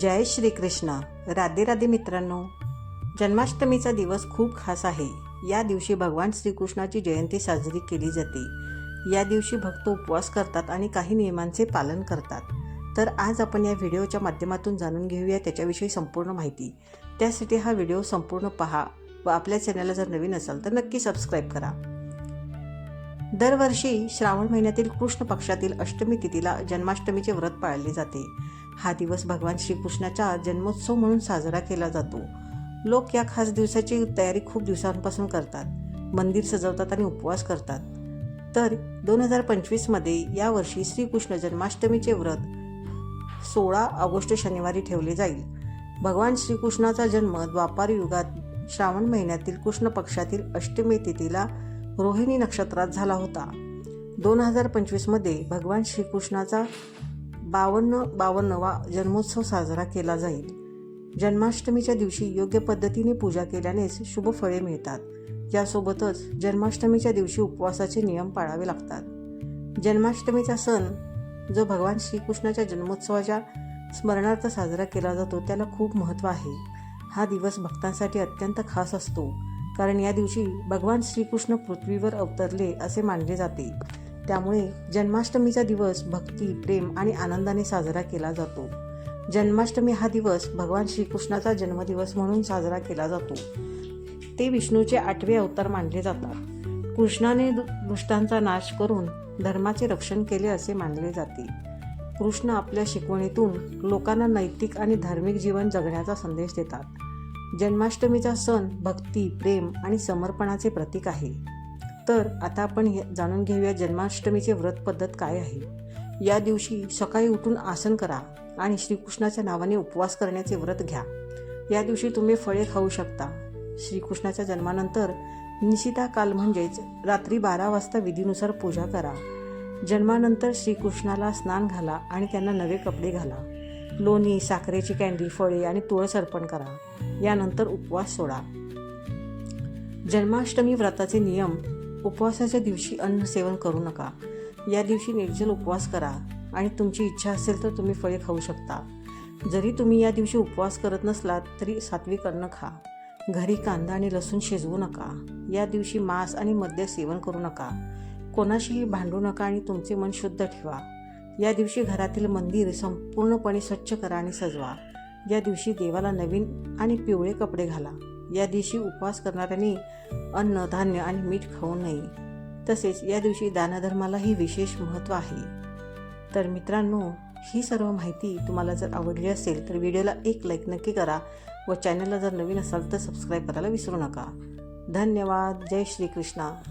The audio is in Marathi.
जय श्रीकृष्ण. राधे राधे मित्रांनो. जन्माष्टमीचा दिवस खूप खास आहे. या दिवशी भगवान श्रीकृष्णाची जयंती साजरी केली जाते. या दिवशी भक्त उपवास करतात आणि काही नियमांचे पालन करतात. तर आज आपण या व्हिडिओच्या माध्यमातून जाणून घेऊया त्याच्याविषयी संपूर्ण माहिती. त्यासाठी हा व्हिडिओ संपूर्ण पहा व आपल्या चॅनलला जर नवीन असाल तर नक्की सबस्क्राईब करा. दरवर्षी श्रावण महिन्यातील कृष्ण पक्षातील अष्टमी तिथीला जन्माष्टमीचे व्रत पाळले जाते. हा दिवस भगवान श्रीकृष्णाचा जन्मोत्सव म्हणून साजरा केला जातो. लोक या खास दिवसाची तयारी खूप दिवसांपासून करतात. मंदिर सजवतात आणि उपवास करतात. तर दोन हजार पंचवीसमध्ये यावर्षी श्रीकृष्ण जन्माष्टमीचे व्रत सोळा ऑगस्ट शनिवारी ठेवले जाईल. भगवान श्रीकृष्णाचा जन्म द्वापार युगात श्रावण महिन्यातील कृष्ण पक्षातील अष्टमी तिथीला रोहिणी नक्षत्रात झाला होता. दोन हजार पंचवीसमध्ये भगवान श्रीकृष्णाचा बावन्न बावन्नवा जन्मोत्सव साजरा केला जाईल. जन्माष्टमीच्या दिवशी योग्य पद्धतीने पूजा केल्यानेच शुभ फळे मिळतात. यासोबतच जन्माष्टमीच्या दिवशी उपवासाचे नियम पाळावे लागतात. जन्माष्टमीचा सण जो भगवान श्रीकृष्णाच्या जन्मोत्सवाच्या स्मरणार्थ साजरा केला जातो त्याला खूप महत्त्व आहे. हा दिवस भक्तांसाठी अत्यंत खास असतो कारण या दिवशी भगवान श्रीकृष्ण पृथ्वीवर अवतरले असे मानले जाते. त्यामुळे जन्माष्टमीचा दिवस भक्ती प्रेम आणि आनंदाने साजरा केला जातो. जन्माष्टमी हा दिवस भगवान श्रीकृष्णाचा जन्मदिवस म्हणून साजरा केला जातो. ते विष्णूचे आठवे अवतार मानले जातात. कृष्णाने दुष्टांचा नाश करून धर्माचे रक्षण केले असे मानले जाते. कृष्ण आपल्या शिकवणीतून लोकांना नैतिक आणि धार्मिक जीवन जगण्याचा संदेश देतात. जन्माष्टमीचा सण भक्ती प्रेम आणि समर्पणाचे प्रतीक आहे. तर आता आपण हे जाणून घेऊया जन्माष्टमीचे व्रत पद्धत काय आहे. या दिवशी सकाळी उठून आसन करा आणि श्रीकृष्णाच्या नावाने उपवास करण्याचे व्रत घ्या. या दिवशी तुम्ही फळे खाऊ शकता. श्रीकृष्णाच्या जन्मानंतर निशिता काल म्हणजेच रात्री बारा वाजता विधीनुसार पूजा करा. जन्मानंतर श्रीकृष्णाला स्नान घाला आणि त्यांना नवे कपडे घाला. लोणी साखरेची कॅन्डी फळे आणि तुळस अर्पण करा. यानंतर उपवास सोडा. जन्माष्टमी व्रताचे नियम उपवासाच्या दिवशी अन्न सेवन करू नका. या दिवशी निर्जल उपवास करा आणि तुमची इच्छा असेल तर तुम्ही फळे खाऊ शकता. जरी तुम्ही या दिवशी उपवास करत नसलात तरी सात्विक अन्न खा. घरी कांदा आणि लसूण शिजवू नका. या दिवशी मांस आणि मद्य सेवन करू नका. कोणाशीही भांडू नका आणि तुमचे मन शुद्ध ठेवा. या दिवशी घरातील मंदिर संपूर्णपणे स्वच्छ करा आणि सजवा. या दिवशी देवाला नवीन आणि पिवळे कपडे घाला. या दिवशी उपवास करणाऱ्यांनी अन्न धान्य आणि मीठ खाऊ नये. तसेच या दिवशी दानधर्मालाही विशेष महत्त्व आहे. तर मित्रांनो ही सर्व माहिती तुम्हाला जर आवडली असेल तर व्हिडिओला एक लाईक नक्की करा व चॅनलला जर नवीन असाल तर सबस्क्राईब करायला विसरू नका. धन्यवाद. जय श्रीकृष्णा.